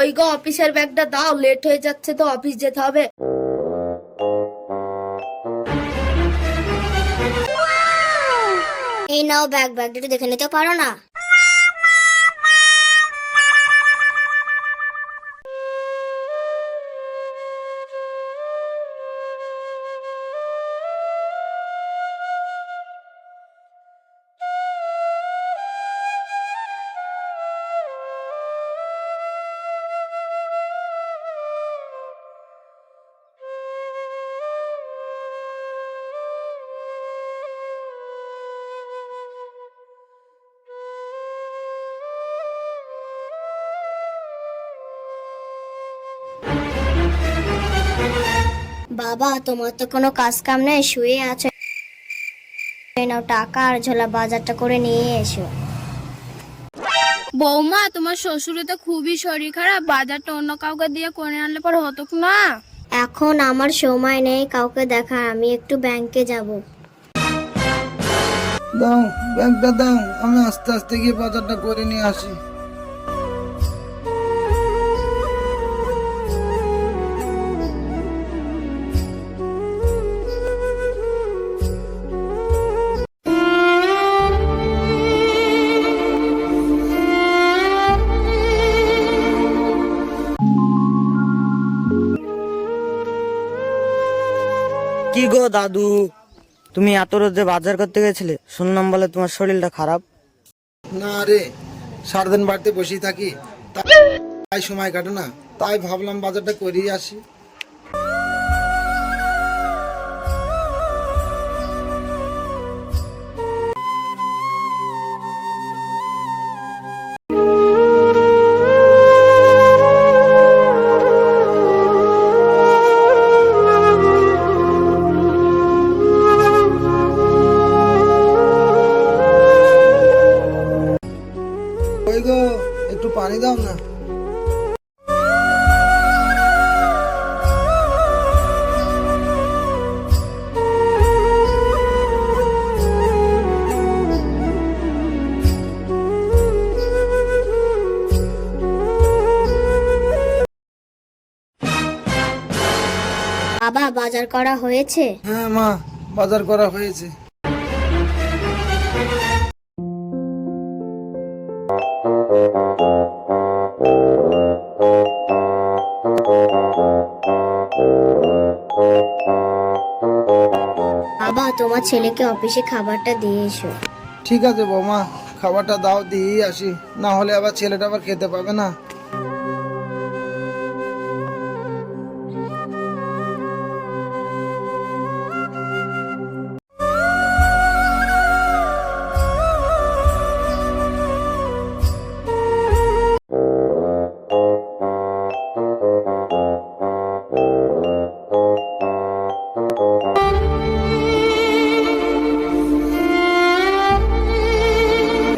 কই গো, অফিসের ব্যাগটা দাও লেট হয়ে যাচ্ছে তো, অফিস যেতে হবে। এই নাও ব্যাগ, ব্যাগটা একটু দেখে নিতে পারো না? বাবা তোমার তো কোনো কাজ কাম নেই শুয়ে আছো। নাও টাকা আর ঝোলা বাজারটা করে নিয়ে এসো। বৌমা তোমার শ্বশুরে তো খুবই শরীর খারাপ বাজারটা অন্য কাউকে দিয়ে করে আনলে পর হতো না? এখন আমার সময় নেই কাউকে দেখা আমি একটু ব্যাংকে যাব। দাও ব্যাগটা দাও আমি আস্তে আস্তে গিয়ে বাজারটা করে নিয়ে আসি। কি গো দাদু? তুমি এত রোদে বাজার করতে গেছিলে? শুনলাম বলে তোমার শরীরটা খারাপ। না রে, সারাদিন বাড়িতে বসেই থাকি। তাই সময় কাটে না। তাই ভাবলাম বাজারটা করেই আসি। ওই গো একটু পানি দাও না। বাবা বাজার করা হয়েছে? হ্যাঁ মা বাজার করা হয়েছে। তোমার ছেলেকে অফিসে খাবারটা দিয়ে এসো। ঠিক আছে বৌমা, খাবারটা দাও, দিয়েই আসি। না হলে আবার ছেলেটা আবার খেতে পাবে না।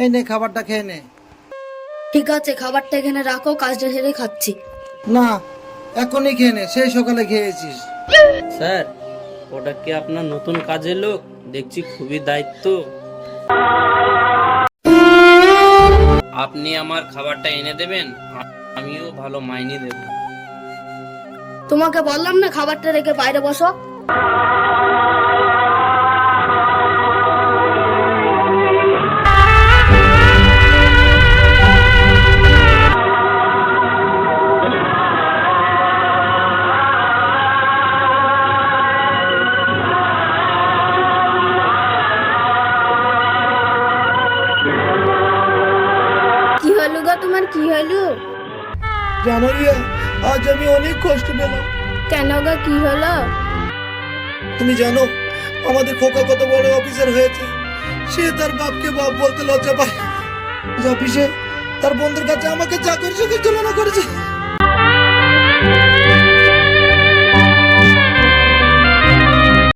এই নে খাবারটা খেয়ে নে। ঠিক আছে খাবারটা এখানে রাখো কাজটা সেরে খাচ্ছি। না এখনই খেয়ে নে সেই সকালে খেয়েছিস। স্যার ওটা কি আপনার নতুন কাজের লোক? দেখছি খুবই দায়িত্ব। আপনি আমার খাবারটা এনে দেবেন আমিও ভালো মাইনে দেব। তোমাকে বললাম না খাবারটা রেখে বাইরে বসো। তোমার কি হলো? জানো রিয়া আজ আমি অনেক কষ্ট পেলাম। কেন গো কি হলো? তুমি জানো আমাদের খোকা কত বড় অফিসার হয়েছে। সে তার বাপকে বাপ বলতে লজ্জা পায় যে অফিসে তার বন্ধুর কাছে আমাকে চাকরি সাথে তুলনা করেছে।